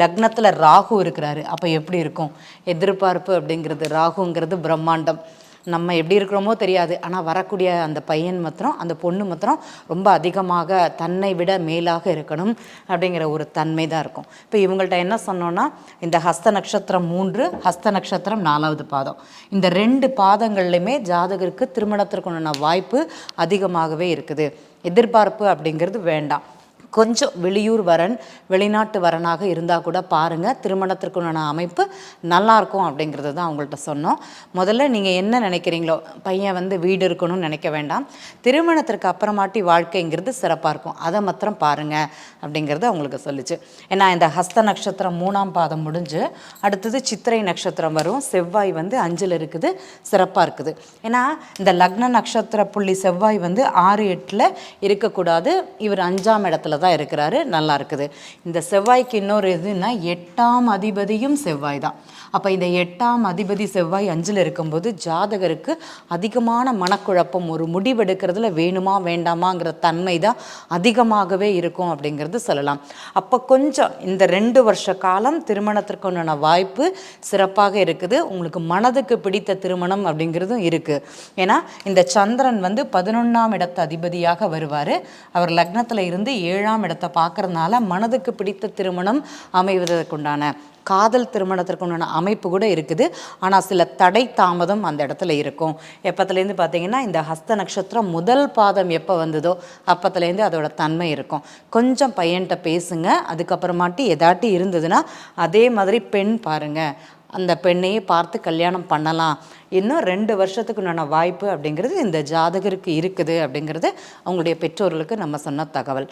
லக்னத்தில் ராகு இருக்கிறாரு. அப்போ எப்படி இருக்கும்? எதிர்பார்ப்பு அப்படிங்கிறது ராகுங்கிறது பிரம்மாண்டம். நம்ம எப்படி இருக்கிறோமோ தெரியாது. ஆனால் வரக்கூடிய அந்த பையன் மாத்திரம் அந்த பொண்ணு மாத்திரம் ரொம்ப அதிகமாக தன்னை விட மேலாக இருக்கணும் அப்படிங்கிற ஒரு தன்மை தான் இருக்கும். இப்போ இவங்கள்ட்ட என்ன சொன்னோன்னா இந்த ஹஸ்த நட்சத்திரம் மூன்று ஹஸ்த நட்சத்திரம் நாலாவது பாதம். இந்த ரெண்டு பாதங்கள்லையுமே ஜாதகருக்கு திருமணத்திற்கு உண்டான வாய்ப்பு அதிகமாகவே இருக்குது. எதிர்பார்ப்பு அப்படிங்கிறது வேண்டாம். கொஞ்சம் வெளியூர் வரன் வெளிநாட்டு வரனாக இருந்தால் கூட பாருங்கள் திருமணத்திற்குண்டான அமைப்பு நல்லாயிருக்கும் அப்படிங்கிறது தான் அவங்கள்ட்ட சொன்னோம். முதல்ல நீங்கள் என்ன நினைக்கிறீங்களோ பையன் வந்து வீடு இருக்கணும்னு நினைக்க வேண்டாம். திருமணத்திற்கு அப்புறமாட்டி வாழ்க்கைங்கிறது சிறப்பாக இருக்கும். அதை மாத்திரம் பாருங்கள் அப்படிங்கிறது அவங்களுக்கு சொல்லிச்சு. ஏன்னா இந்த ஹஸ்த நட்சத்திரம் மூணாம் பாதம் முடிஞ்சு அடுத்தது சித்திரை நட்சத்திரம் வரும். செவ்வாய் வந்து அஞ்சில் இருக்குது சிறப்பாக இருக்குது. ஏன்னா இந்த லக்ன நட்சத்திர புள்ளி செவ்வாய் வந்து ஆறு எட்டில் இருக்கக்கூடாது. இவர் அஞ்சாம் இடத்துல தான் இருக்கிறாரு நல்லா இருக்குது. இந்த செவ்வாய்க்கு இன்னொரு இதுன்னா எட்டாம் அதிபதியும் செவ்வாய் தான். அப்போ இந்த எட்டாம் அதிபதி செவ்வாய் அஞ்சில் இருக்கும்போது ஜாதகருக்கு அதிகமான மனக்குழப்பம் ஒரு முடிவெடுக்கிறதுல வேணுமா வேண்டாமாங்கிற தன்மை தான் அதிகமாகவே இருக்கும் அப்படிங்கிறது சொல்லலாம். அப்போ கொஞ்சம் இந்த ரெண்டு வருஷ காலம் திருமணத்திற்கு உண்டான வாய்ப்பு சிறப்பாக இருக்குது. உங்களுக்கு மனதுக்கு பிடித்த திருமணம் அப்படிங்கிறதும் இருக்குது ஏன்னா இந்த சந்திரன் வந்து பதினொன்றாம் இடத்து அதிபதியாக வருவார். அவர் லக்னத்தில் இருந்து ஏழாம் ஏழாம் இடத்தை பார்க்கறதுனால மனதுக்கு பிடித்த திருமணம் அமைவதற்குண்டான காதல் திருமணத்திற்கு உண்டான அமைப்பு கூட இருக்குது. ஆனால் சில தடை தாமதம் அந்த இடத்துல இருக்கும். எப்பத்துலேருந்து பார்த்தீங்கன்னா இந்த ஹஸ்த நட்சத்திரம் முதல் பாதம் எப்போ வந்ததோ அப்பத்துலேருந்து அதோட தன்மை இருக்கும். கொஞ்சம் பையன்கிட்ட பேசுங்க அதுக்கப்புறமாட்டி எதாட்டி இருந்ததுன்னா அதே மாதிரி பெண் பாருங்கள் அந்த பெண்ணையே பார்த்து கல்யாணம் பண்ணலாம். இன்னும் ரெண்டு வருஷத்துக்கு உண்டான வாய்ப்பு அப்படிங்கிறது இந்த ஜாதகருக்கு இருக்குது அப்படிங்கிறது அவங்களுடைய பெற்றோர்களுக்கு நம்ம சொன்ன தகவல்.